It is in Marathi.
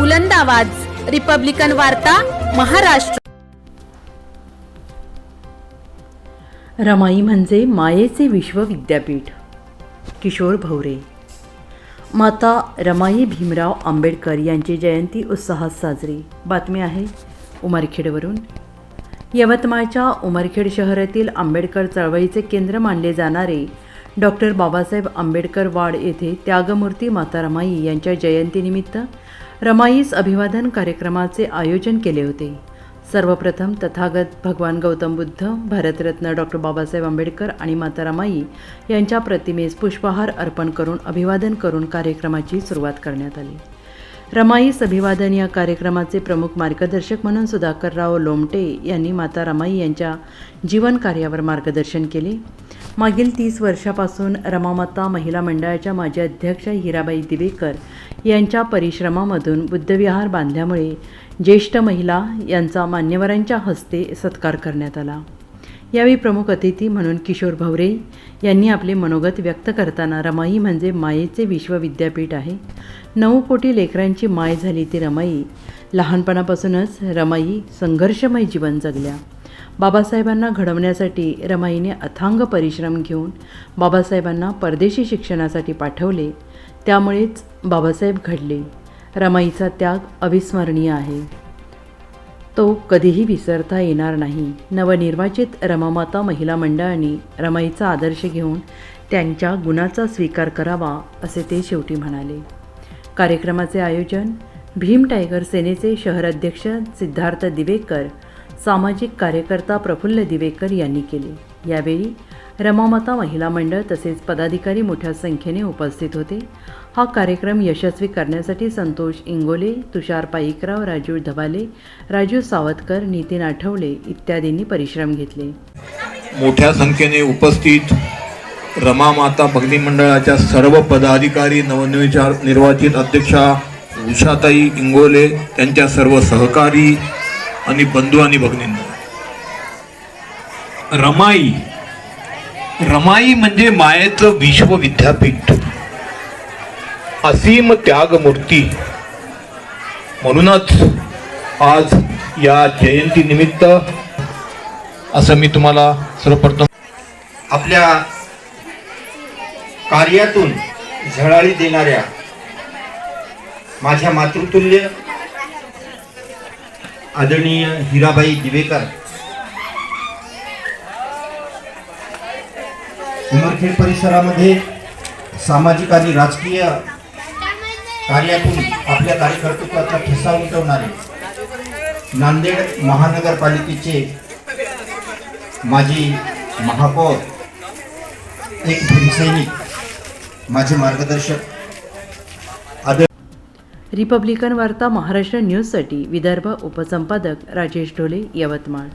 बुलंद आवाज. रिपब्लिकन वार्ता महाराष्ट्र. रमाई म्हणजे मायेचे विश्वविद्यापीठ किशोर भवरे. माता रमाई भीमराव आंबेडकर यांची जयंती उत्साहात साजरी. बातमी आहे उमरखेडवरून. यवतमाळच्या उमरखेड शहरातील आंबेडकर चळवळीचे केंद्र मानले जाणारे डॉक्टर बाबासाहेब आंबेडकर वाड येथे त्यागमूर्ती माता रमाई यांच्या जयंतीनिमित्त रमाईस अभिवादन कार्यक्रमाचे आयोजन केले होते. सर्वप्रथम तथागत भगवान गौतम बुद्ध भारतरत्न डॉक्टर बाबासाहेब आंबेडकर आणि माता रमाई यांच्या प्रतिमेस पुष्पहार अर्पण करून अभिवादन करून कार्यक्रमाची सुरुवात करण्यात आली. रमाईस अभिवादन या कार्यक्रमाचे प्रमुख मार्गदर्शक म्हणून सुधाकरराव लोमटे यांनी माता रमाई यांच्या जीवन कार्यावर मार्गदर्शन केले. मागील तीस वर्षापासून रमामाता महिला मंडळाच्या माजी अध्यक्ष हिराबाई दिवेकर यांच्या परिश्रमामधून बुद्धविहार बांधल्यामुळे ज्येष्ठ महिला यांचा मान्यवरांच्या हस्ते सत्कार करण्यात आला. यावेळी प्रमुख अतिथी म्हणून किशोर भवरे यांनी आपले मनोगत व्यक्त करताना रमाई म्हणजे मायेचे विश्वविद्यापीठ आहे. नऊ कोटी लेकरांची माय झाली ती रमाई. लहानपणापासूनच रमाई संघर्षमय जीवन जगल्या. बाबासाहेबांना घडवण्यासाठी रमाईने अथांग परिश्रम घेऊन बाबासाहेबांना परदेशी शिक्षणासाठी पाठवले. त्यामुळेच बाबासाहेब घडले. रमाईचा त्याग अविस्मरणीय आहे. तो कधीही विसरता येणार नाही. नवनिर्वाचित रमामाता महिला मंडळाने रमाईचा आदर्श घेऊन त्यांच्या गुणाचा स्वीकार करावा असे ते शेवटी म्हणाले. कार्यक्रमाचे आयोजन भीम टायगर सेनेचे शहराध्यक्ष सिद्धार्थ दिवेकर सामाजिक कार्यकर्ता प्रफुल्ल दिवेकर यांनी केले. यावेळी रमामाता महिला मंडळ तसेच पदाधिकारी मोठ्या संख्येने उपस्थित होते. हा कार्यक्रम यशस्वी करण्यासाठी संतोष इंगोले तुषार पाईकराव राजू धबाले राजू सावतकर नितीन आठवले इत्यादींनी परिश्रम घेतले. मोठ्या संख्येने उपस्थित रमामाता भगिनी मंडळाच्या सर्व पदाधिकारी नवनिर्वाचित निर्वाचित अध्यक्षा उषाताई इंगोले त्यांच्या सर्व सहकारी आणि बंधू आणि भगिनींना. रमाई. रमाई म्हणजे मायेचं विश्वविद्यापीठ असीम त्यागमूर्ती. म्हणूनच आज या जयंतीनिमित्त असं मी तुम्हाला सर्वप्रथम आपल्या कार्यातून झळाळी देणाऱ्या माझ्या मातृतुल्य आदरणीय हिराबाई दिवेकर. उमरखेड परिसरामध्ये सामाजिक आणि राजकीय कार्यातून आपल्या कार्यकर्तृत्वाचा ठसा उमटवणारे नांदेड महानगरपालिकेचे माजी महापौर एक भीमसैनिक माझे मार्गदर्शक रिपब्लिकन वार्ता महाराष्ट्र न्यूजसाठी विदर्भ उपसंपादक राजेश ढोले यवतमाळ.